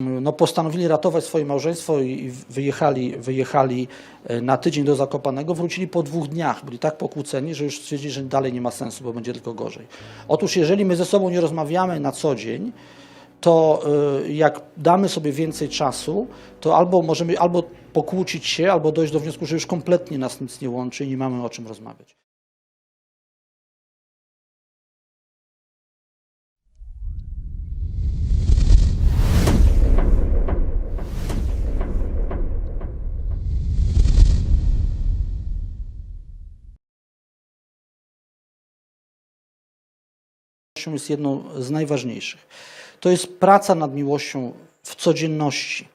no, postanowili ratować swoje małżeństwo i wyjechali, wyjechali e, na tydzień do Zakopanego, wrócili po dwóch dniach. Byli tak pokłóceni, że już stwierdzili, że dalej nie ma sensu, bo będzie tylko gorzej. Otóż jeżeli my ze sobą nie rozmawiamy na co dzień, to y, jak damy sobie więcej czasu, to albo możemy albo pokłócić się, albo dojść do wniosku, że już kompletnie nas nic nie łączy i nie mamy o czym rozmawiać. Miłością jest jedną z najważniejszych. To jest praca nad miłością w codzienności.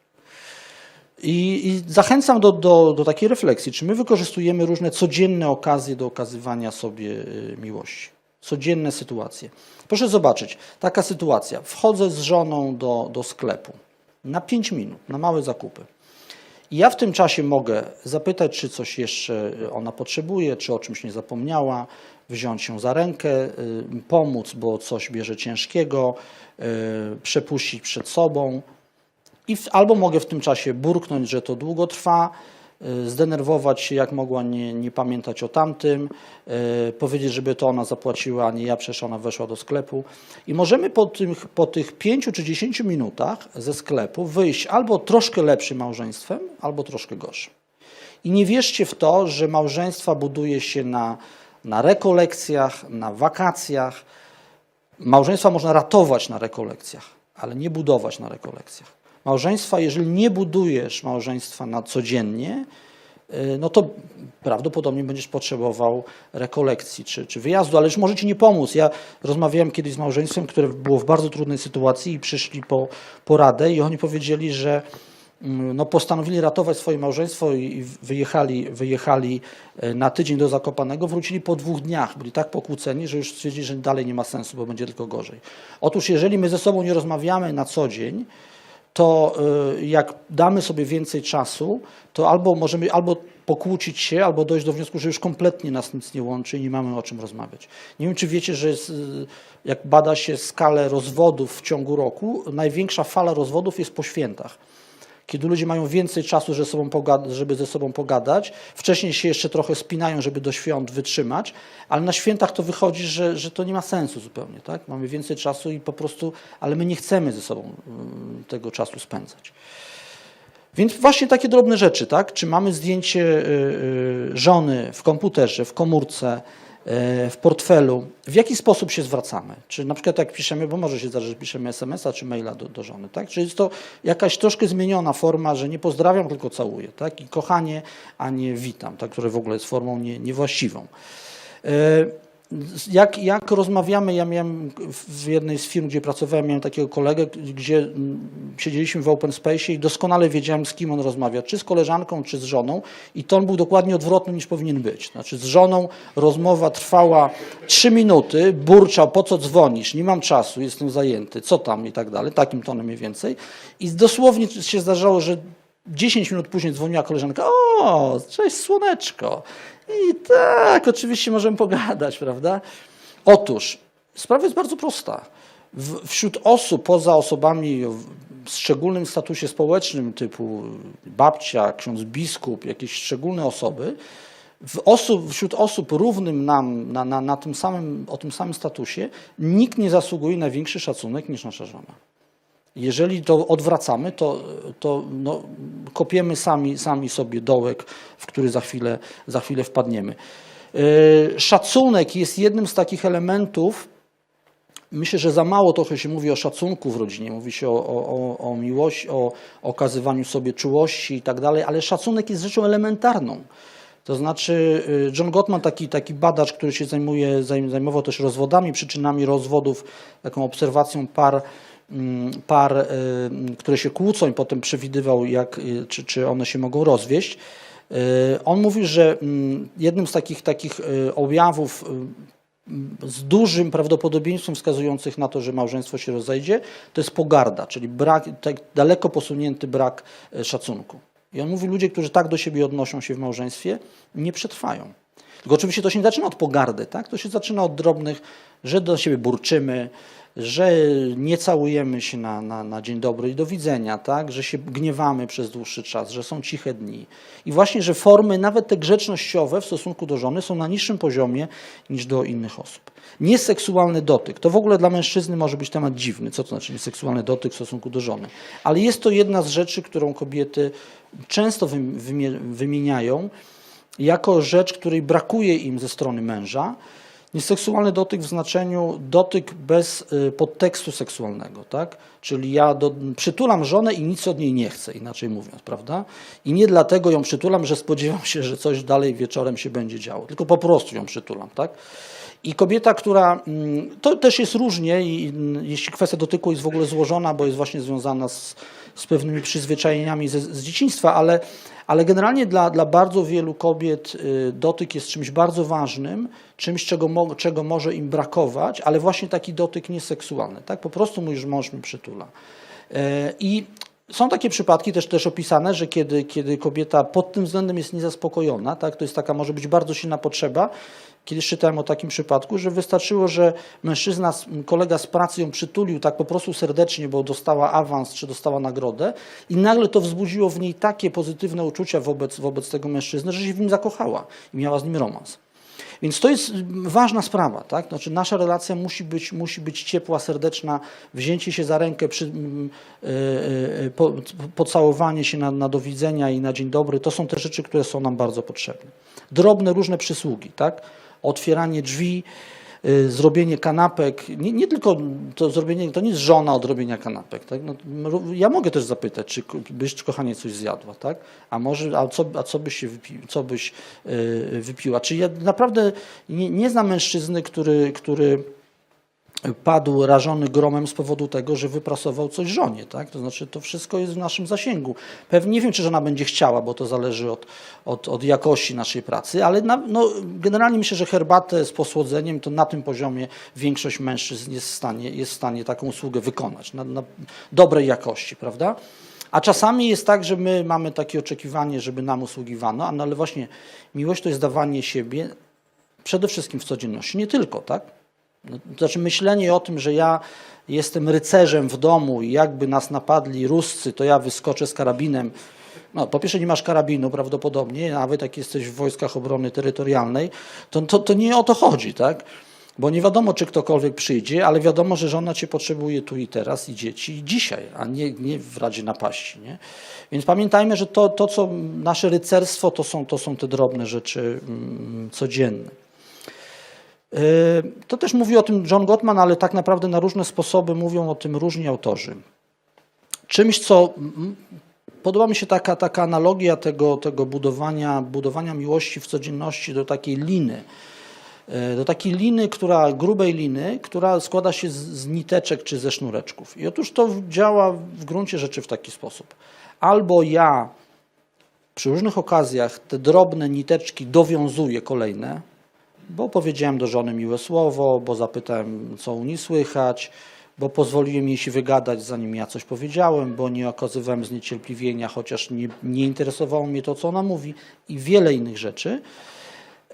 I, i zachęcam do, do, do takiej refleksji, czy my wykorzystujemy różne codzienne okazje do okazywania sobie y, miłości. Codzienne sytuacje. Proszę zobaczyć, taka sytuacja. Wchodzę z żoną do, do sklepu na 5 minut, na małe zakupy. I ja w tym czasie mogę zapytać, czy coś jeszcze ona potrzebuje, czy o czymś nie zapomniała, wziąć ją za rękę, y, pomóc, bo coś bierze ciężkiego, y, przepuścić przed sobą. I w, albo mogę w tym czasie burknąć, że to długo trwa, y, zdenerwować się, jak mogła nie, nie pamiętać o tamtym, y, powiedzieć, żeby to ona zapłaciła, a nie ja, przecież ona weszła do sklepu. I możemy po tych, po tych 5 czy 10 minutach ze sklepu wyjść albo troszkę lepszym małżeństwem, albo troszkę gorszym. I nie wierzcie w to, że małżeństwa buduje się na, na rekolekcjach, na wakacjach. Małżeństwa można ratować na rekolekcjach, ale nie budować na rekolekcjach. Małżeństwa, jeżeli nie budujesz małżeństwa na codziennie, y, no to prawdopodobnie będziesz potrzebował rekolekcji czy, czy wyjazdu, ale już może ci nie pomóc. Ja rozmawiałem kiedyś z małżeństwem, które było w bardzo trudnej sytuacji i przyszli po poradę i oni powiedzieli, że mm, no, postanowili ratować swoje małżeństwo i i wyjechali, wyjechali e, na tydzień do Zakopanego, wrócili po dwóch dniach. Byli tak pokłóceni, że już stwierdzili, że dalej nie ma sensu, bo będzie tylko gorzej. Otóż jeżeli my ze sobą nie rozmawiamy na co dzień, to y, jak damy sobie więcej czasu, to albo możemy albo pokłócić się, albo dojść do wniosku, że już kompletnie nas nic nie łączy i nie mamy o czym rozmawiać. Nie wiem, czy wiecie, że jest, jak bada się skalę rozwodów w ciągu roku, największa fala rozwodów jest po świętach. Kiedy ludzie mają więcej czasu, żeby, sobą żeby ze sobą pogadać, wcześniej się jeszcze trochę spinają, żeby do świąt wytrzymać, ale na świętach to wychodzi, że, że to nie ma sensu zupełnie. Tak? Mamy więcej czasu i po prostu, ale my nie chcemy ze sobą mm, tego czasu spędzać. Więc właśnie takie drobne rzeczy, tak? Czy mamy zdjęcie y, y, żony w komputerze, w komórce, w portfelu? W jaki sposób się zwracamy? Czy na przykład jak piszemy, bo może się zdarzyć, że piszemy SMS-a czy maila do, do żony, tak? Czy jest to jakaś troszkę zmieniona forma, że nie pozdrawiam, tylko całuję, tak? I kochanie, a nie witam, tak? Które w ogóle jest formą nie, niewłaściwą. Y, jak, jak rozmawiamy, ja miałem w jednej z firm, gdzie pracowałem, miałem takiego kolegę, gdzie siedzieliśmy w open space i doskonale wiedziałem, z kim on rozmawia, czy z koleżanką, czy z żoną i ton był dokładnie odwrotny niż powinien być. Znaczy z żoną rozmowa trwała trzy minuty, burczał, po co dzwonisz, nie mam czasu, jestem zajęty, co tam i tak dalej, takim tonem mniej więcej. I dosłownie się zdarzało, że 10 minut później dzwoniła koleżanka, o, cześć słoneczko. I tak, oczywiście możemy pogadać, prawda? Otóż, sprawa jest bardzo prosta. W, wśród osób, poza osobami w szczególnym statusie społecznym, typu babcia, ksiądz biskup, jakieś szczególne osoby, osób, wśród osób równym nam na, na, na tym samym, o tym samym statusie, nikt nie zasługuje na większy szacunek niż nasza żona. Jeżeli to odwracamy, to, to no, kopiemy sami, sami sobie dołek, w który za chwilę, za chwilę wpadniemy. Yy, Szacunek jest jednym z takich elementów, Myślę, że za mało trochę się mówi o szacunku w rodzinie, mówi się o, o, o- miłości, o okazywaniu sobie czułości i tak dalej, ale szacunek jest rzeczą elementarną. To znaczy y, John Gottman, taki, taki badacz, który się zajmuje, zajm- zajmował też rozwodami, przyczynami rozwodów, taką obserwacją par, par, y, które się kłócą i potem przewidywał, jak, y, czy, czy one się mogą rozwieść. Y, On mówi, że mm, jednym z takich, takich objawów z dużym prawdopodobieństwem wskazujących na to, że małżeństwo się rozejdzie, to jest pogarda, czyli brak, tak daleko posunięty brak szacunku. I on mówi, ludzie, którzy tak do siebie odnoszą się w małżeństwie, nie przetrwają. Tylko oczywiście to się nie zaczyna od pogardy, tak? To się zaczyna od drobnych, że do siebie burczymy, że nie całujemy się na, na, na dzień dobry i do widzenia, tak? że się gniewamy przez dłuższy czas, że są ciche dni. I właśnie, że formy, nawet te grzecznościowe w stosunku do żony są na niższym poziomie niż do innych osób. Nieseksualny dotyk, to w ogóle dla mężczyzny może być temat dziwny, co to znaczy nieseksualny dotyk w stosunku do żony. Ale jest to jedna z rzeczy, którą kobiety często wym- wymie- wymieniają jako rzecz, której brakuje im ze strony męża. Nieseksualny dotyk w znaczeniu dotyk bez y, podtekstu seksualnego, tak? Czyli ja do, przytulam żonę i nic od niej nie chcę, inaczej mówiąc, prawda? I nie dlatego ją przytulam, że spodziewam się, że coś dalej wieczorem się będzie działo, tylko po prostu ją przytulam, tak? I kobieta, która, mm, to też jest różnie, i jeśli kwestia dotyku jest w ogóle złożona, bo jest właśnie związana z, z pewnymi przyzwyczajeniami ze, z dzieciństwa, ale, ale generalnie dla, dla bardzo wielu kobiet y, dotyk jest czymś bardzo ważnym, czymś, czego, mo, czego może im brakować, ale właśnie taki dotyk nieseksualny. Tak? Po prostu mój mąż mi przytula. E, I są takie przypadki też, też opisane, że kiedy, kiedy kobieta pod tym względem jest niezaspokojona, tak, to jest taka może być bardzo silna potrzeba. Kiedyś czytałem o takim przypadku, że wystarczyło, że mężczyzna, kolega z pracy ją przytulił tak po prostu serdecznie, bo dostała awans czy dostała nagrodę i nagle to wzbudziło w niej takie pozytywne uczucia wobec, wobec tego mężczyzny, że się w nim zakochała i miała z nim romans. Więc to jest ważna sprawa, tak? Znaczy nasza relacja musi być, musi być ciepła, serdeczna, wzięcie się za rękę, przy, e, po, pocałowanie się na, na do widzenia i na dzień dobry, to są te rzeczy, które są nam bardzo potrzebne. Drobne różne przysługi, tak? Otwieranie drzwi, y, zrobienie kanapek, nie, nie tylko to zrobienie, to nie jest żona od robienia kanapek, tak? No, ja mogę też zapytać, czy byś kochanie coś zjadła, tak? A może, a co, a co byś się wypi, co byś y, wypiła? Czy ja naprawdę nie, nie znam mężczyzny, który, który padł rażony gromem z powodu tego, że wyprasował coś żonie, tak? To znaczy to wszystko jest w naszym zasięgu. Pewnie nie wiem, czy żona będzie chciała, bo to zależy od, od, od jakości naszej pracy, ale na, no, generalnie myślę, że herbatę z posłodzeniem to na tym poziomie większość mężczyzn jest w stanie, jest w stanie taką usługę wykonać, na, na dobrej jakości, prawda? A czasami jest tak, że my mamy takie oczekiwanie, żeby nam usługiwano, no ale właśnie miłość to jest dawanie siebie przede wszystkim w codzienności, nie tylko, tak? Znaczy myślenie o tym, że ja jestem rycerzem w domu i jakby nas napadli Ruscy, to ja wyskoczę z karabinem. No, po pierwsze nie masz karabinu prawdopodobnie, nawet jak jesteś w wojskach obrony terytorialnej, to, to, to nie o to chodzi, tak? Bo nie wiadomo, czy ktokolwiek przyjdzie, ale wiadomo, że żona cię potrzebuje tu i teraz i dzieci i dzisiaj, a nie, nie w razie napaści. Nie? Więc pamiętajmy, że to, to, co nasze rycerstwo, to są, to są te drobne rzeczy mm, codzienne. Yy, To też mówi o tym John Gottman, ale tak naprawdę na różne sposoby mówią o tym różni autorzy. Czymś, co podoba mi się taka, taka analogia tego, tego budowania, budowania miłości w codzienności do takiej liny. Yy, Do takiej liny, która, grubej liny, która składa się z, z niteczek czy ze sznureczków. I otóż to działa w gruncie rzeczy w taki sposób. Albo ja przy różnych okazjach te drobne niteczki dowiązuję kolejne, bo powiedziałem do żony miłe słowo, bo zapytałem, co u niej słychać, bo pozwoliłem jej się wygadać, zanim ja coś powiedziałem, bo nie okazywałem zniecierpliwienia, chociaż nie, nie interesowało mnie to, co ona mówi i wiele innych rzeczy.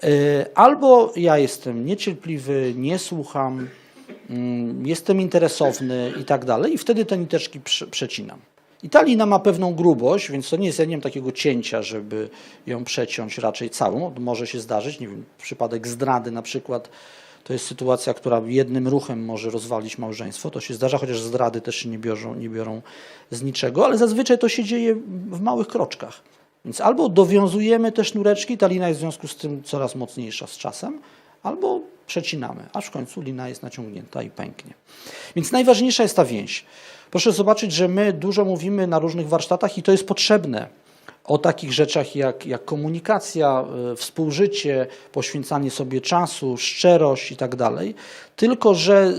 Y, Albo ja jestem niecierpliwy, nie słucham, mm, jestem interesowny i tak dalej, i wtedy te niteczki prze- przecinam. I ta lina ma pewną grubość, więc to nie jest, ja takiego cięcia, żeby ją przeciąć raczej całą. Może się zdarzyć, nie wiem, przypadek zdrady na przykład, to jest sytuacja, która jednym ruchem może rozwalić małżeństwo. To się zdarza, chociaż zdrady też się nie biorą, nie biorą z niczego, ale zazwyczaj to się dzieje w małych kroczkach. Więc albo dowiązujemy te sznureczki, ta lina jest w związku z tym coraz mocniejsza z czasem, albo przecinamy, aż w końcu lina jest naciągnięta i pęknie. Więc najważniejsza jest ta więź. Proszę zobaczyć, że my dużo mówimy na różnych warsztatach i to jest potrzebne o takich rzeczach jak, jak komunikacja, y, współżycie, poświęcanie sobie czasu, szczerość i tak dalej. Tylko, że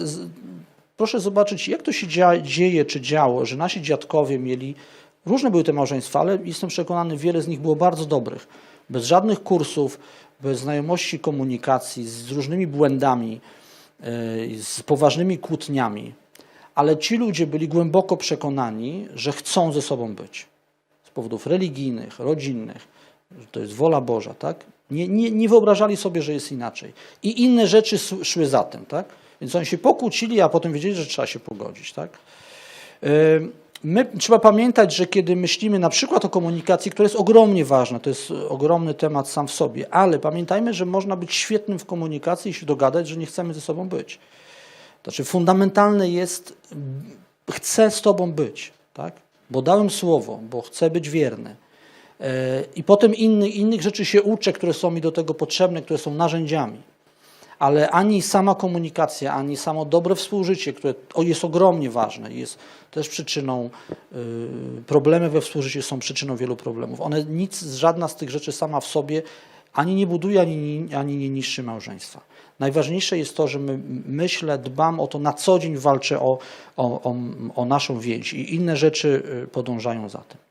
proszę zobaczyć, jak to się dzieje czy działo, że nasi dziadkowie mieli, różne były te małżeństwa, ale jestem przekonany, wiele z nich było bardzo dobrych. Bez żadnych kursów, bez znajomości komunikacji, z różnymi błędami, y, z poważnymi kłótniami. Ale ci ludzie byli głęboko przekonani, że chcą ze sobą być z powodów religijnych, rodzinnych, że to jest wola Boża, tak? Nie, nie, nie wyobrażali sobie, że jest inaczej. I inne rzeczy szły za tym, tak? Więc oni się pokłócili, a potem wiedzieli, że trzeba się pogodzić, tak? My, trzeba pamiętać, że kiedy myślimy na przykład o komunikacji, która jest ogromnie ważna, to jest ogromny temat sam w sobie, ale pamiętajmy, że można być świetnym w komunikacji i się dogadać, że nie chcemy ze sobą być. Znaczy fundamentalne jest, chcę z Tobą być, tak? bo dałem słowo, bo chcę być wierny. E, I potem inny, innych rzeczy się uczę, które są mi do tego potrzebne, które są narzędziami. Ale ani sama komunikacja, ani samo dobre współżycie, które jest ogromnie ważne jest też przyczyną, y, problemy we współżyciu są przyczyną wielu problemów. One nic, żadna z tych rzeczy sama w sobie ani nie buduje, ani, ani nie niszczy małżeństwa. Najważniejsze jest to, że my, myślę, dbam o to, na co dzień walczę o, o, o, o naszą więź i inne rzeczy y, podążają za tym.